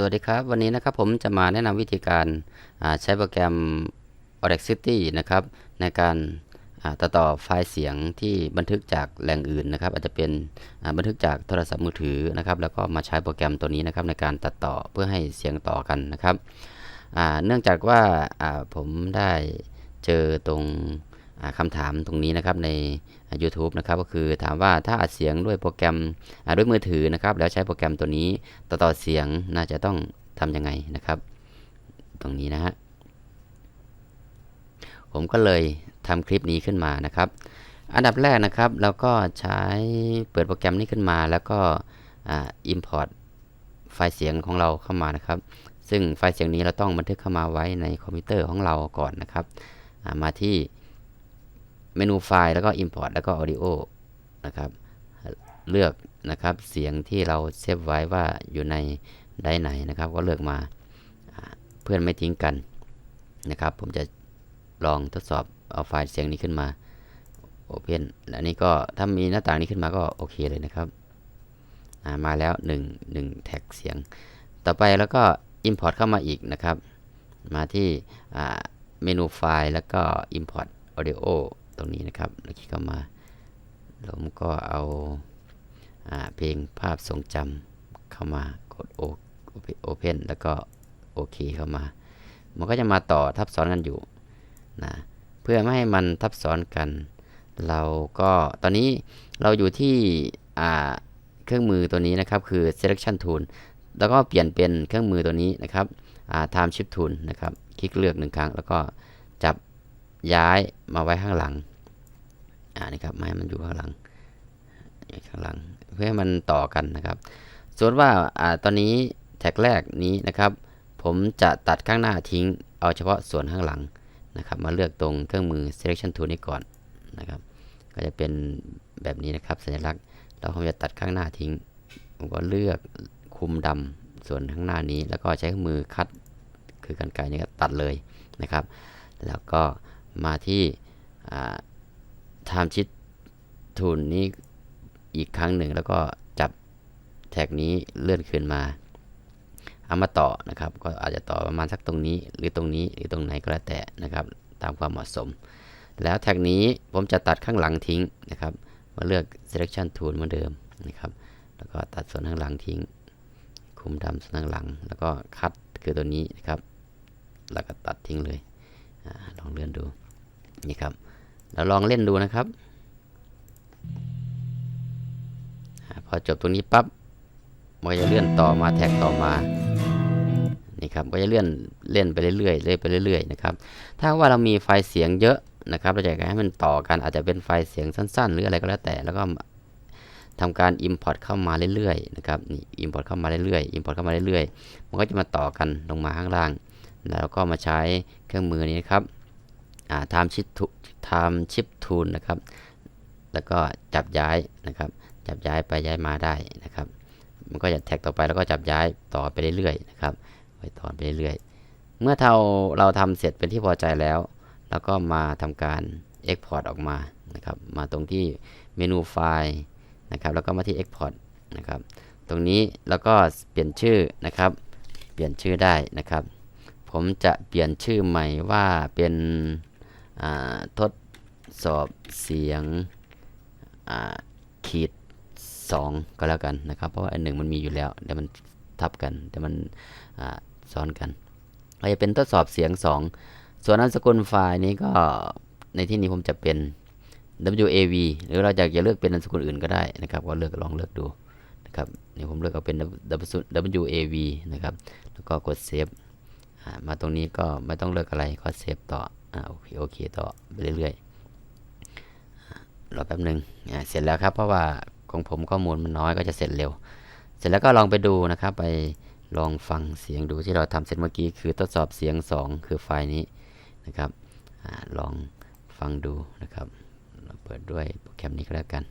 สวัสดีครับ วันนี้นะครับผมจะมาแนะนำวิธีการาใช้โปรแกรม Audacity นะครับในการาตัดต่อไฟล์เสียงที่บันทึกจากแหล่งอื่นนะครับ อาจจะเป็นบันทึกจากโทรศัพท์มือถือนะครับ แล้วก็มาใช้โปรแกรมตัวนี้นะครับในการตัดต่อเพื่อให้เสียงต่อกันนะครับเนื่องจากว่าอ่าผมได้เจอตรง อ่าคำถามตรงนี้นะครับใน YouTube นะครับก็คือถามว่าถ้าอัดเสียงด้วยโปรแกรมด้วยมือถือนะครับ แล้วใช้โปรแกรมตัวนี้ต่อต่อเสียงน่าจะต้องทำยังไงนะครับ ตรงนี้นะฮะผมก็เลยทำคลิปนี้ขึ้นมานะครับ อันดับแรกนะครับเราก็ใช้เปิดโปรแกรมนี้ขึ้นมาแล้วก็อ่า import ไฟล์เสียงของเราเข้ามานะครับ ซึ่งไฟล์เสียงนี้เราต้องบันทึกเข้ามาไว้ในคอมพิวเตอร์ของเราก่อนนะครับ มาที่ เมนูไฟล์แล้วก็ Import แล้วก็ Audio นะครับ เลือกนะครับเสียงที่เราเซฟไว้ว่าอยู่ในไดไหนนะครับ ก็เลือกมาเพื่อนไม่ทิ้งกันนะครับ ผมจะลองทดสอบเอาไฟล์เสียงนี้ขึ้นมา Open อันนี้ก็ถ้ามีหน้าต่างนี้ขึ้นมาก็โอเคเลยนะครับมาแล้ว1 1แท็กเสียง ต่อไปแล้วก็ Import เข้ามาอีกนะครับ มาที่เมนูไฟล์แล้วก็ Import Audio ตรงนี้นะครับแล้วคลิกเข้ามาผมก็เอาอาเพลงภาพทรงจำเข้ามากด Open แล้วก็โอเคเข้ามา มันก็จะมาต่อทับซ้อนกันอยู่นะเพื่อไม่ให้มันทับซ้อนกัน เราก็ตอนนี้เราอยู่ที่เครื่องมือตัวนี้นะครับคือ selection tool แล้วก็เปลี่ยนเป็นเครื่องมือตัวนี้นะครับ time shift tool นะครับ คลิกเลือกหนึ่งครั้ง แล้วก็จับ ย้ายมาไว้ข้างหลังอ่านี่ครับไม้มันอยู่ข้างหลังข้างหลัง เพื่อให้มันต่อกันนะครับ ส่วนว่าอ่าตอนนี้แท็กแรกนี้นะครับ ผมจะตัดข้างหน้าทิ้ง เอาเฉพาะส่วนข้างหลังนะครับ มาเลือกตรงเครื่องมือ selection tool นี้ก่อนนะครับ ก็จะเป็นแบบนี้นะครับ สัญลักษณ์แล้วผมจะตัดข้างหน้าทิ้ง ผมก็เลือกคุมดำส่วนข้างหน้านี้ แล้วก็ใช้เครื่องมือคัดคือกันไกรนี่ก็ตัดเลยนะครับ แล้วก็ มาที่ time shift tool นี้อีกครั้งหนึ่งแล้วก็จับแท็กนี้เลื่อนขึ้นมา เอามาต่อนะครับ ก็อาจจะต่อประมาณสักตรงนี้ หรือตรงนี้หรือตรงไหนก็แล้วแต่นะครับ ตามความเหมาะสม แล้วแท็กนี้ผมจะตัดข้างหลังทิ้งนะครับ มาเลือก selection tool เหมือนเดิมนะครับ แล้วก็ตัดส่วนข้างหลังทิ้ง คุมดำส่วนข้างหลัง แล้วก็คัดคือตัวนี้นะครับ แล้วก็ตัดทิ้งเลยอลองเลื่อนดู นี่ครับ เราลองเล่นดูนะครับพอจบตรงนี้ปั๊บมันก็จะเลื่อนต่อมาแท็กต่อมานี่ครับก็จะเลื่อนเล่นไปเรื่อยๆเล่นไปเรื่อยๆนะครับถ้าว่าเรามีไฟล์เสียงเยอะนะครับ เราอยากให้มันต่อกันอาจจะเป็นไฟล์เสียงสั้น ๆ หรืออะไรก็แล้วแต่ แล้วก็ทำการ Import เข้ามาเรื่อยๆนะครับนี่ Import เข้ามาเรื่อยๆ Import เข้ามาเรื่อยๆ มันก็จะมาต่อกันลงมาข้างล่าง แล้วก็มาใช้เครื่องมือนี้นครับ time shift time shift tool นะครับ แล้วก็จับย้ายนะครับ จับย้ายไปย้ายมาได้นะครับ มันก็จะแท็กต่อไปแล้วก็จับย้ายต่อไปเรื่อยๆนะครับไปต่อไปเรื่อยๆ เมื่อเราเราทำเสร็จเป็นที่พอใจแล้ว แล้วก็มาทำการ Export ออกมานะครับ มาตรงที่เมนูไฟล์นะครับ แล้วก็มาที่ Export นะครับ ตรงนี้แล้วก็เปลี่ยนชื่อนะครับ เปลี่ยนชื่อได้นะครับ ผมจะเปลี่ยนชื่อใหม่ว่าเป็น ทดสอบเสียงขีด 2 ก็แล้วกันนะครับ เพราะว่าอันหนึ่งมันมีอยู่แล้วเดี๋ยวมันทับกันเดี๋ยวมันซ้อนกันเราจะเป็นทดสอบเสียง 2 ส่วนนั้นสกุลไฟล์นี้ก็ในที่นี้ผมจะเป็น WAV หรือเราอยากจะเลือกเป็นนามสกุลอื่นก็ได้นะครับ ก็เลือกลองเลือกดูนะครับนี่ผมเลือกเอาเป็น WAV นะครับ แล้วก็กดเซฟมาตรงนี้ก็ไม่ต้องเลือกอะไรก็เซฟต่อ โอเคโอเคต่อไปเรื่อยๆรอแป๊บหนึ่งเสร็จแล้วครับ เพราะว่าของผมข้อมูลมันน้อยก็จะเสร็จเร็ว เสร็จแล้วก็ลองไปดูนะครับ ไปลองฟังเสียงดูที่เราทำเสร็จเมื่อกี้คือทดสอบเสียง 2 คือไฟล์นี้นะครับอลองฟังดูนะครับเราเปิดด้วยโปรแกรมนี้ก็แล้วกัน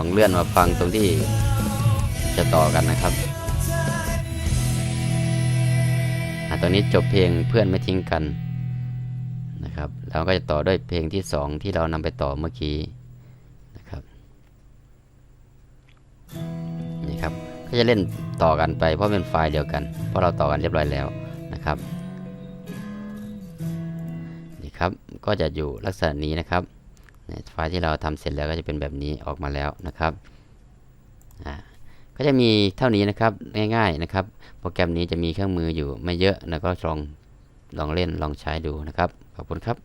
ลองเลื่อนมาฟังตรงที่จะต่อกันนะครับอตรงนี้จบเพลงเพื่อนไม่ทิ้งกันนะครับเราก็จะต่อด้วยเพลงที่สองที่เรานำไปต่อเมื่อกี้นะครับนี่ครับก็จะเล่นต่อกันไปเพราะเป็นไฟล์เดียวกัน เพราะเราต่อกันเรียบร้อยแล้วนะครับนี่ครับก็จะอยู่ลักษณะนี้นะครับ ไฟล์ที่เราทำเสร็จแล้วก็จะเป็นแบบนี้ออกมาแล้วนะครับอ่าก็จะมีเท่านี้นะครับง่ายๆนะครับ โปรแกรมนี้จะมีเครื่องมืออยู่ไม่เยอะนะก็ลองลองเล่นลองใช้ดูนะครับ ขอบคุณครับ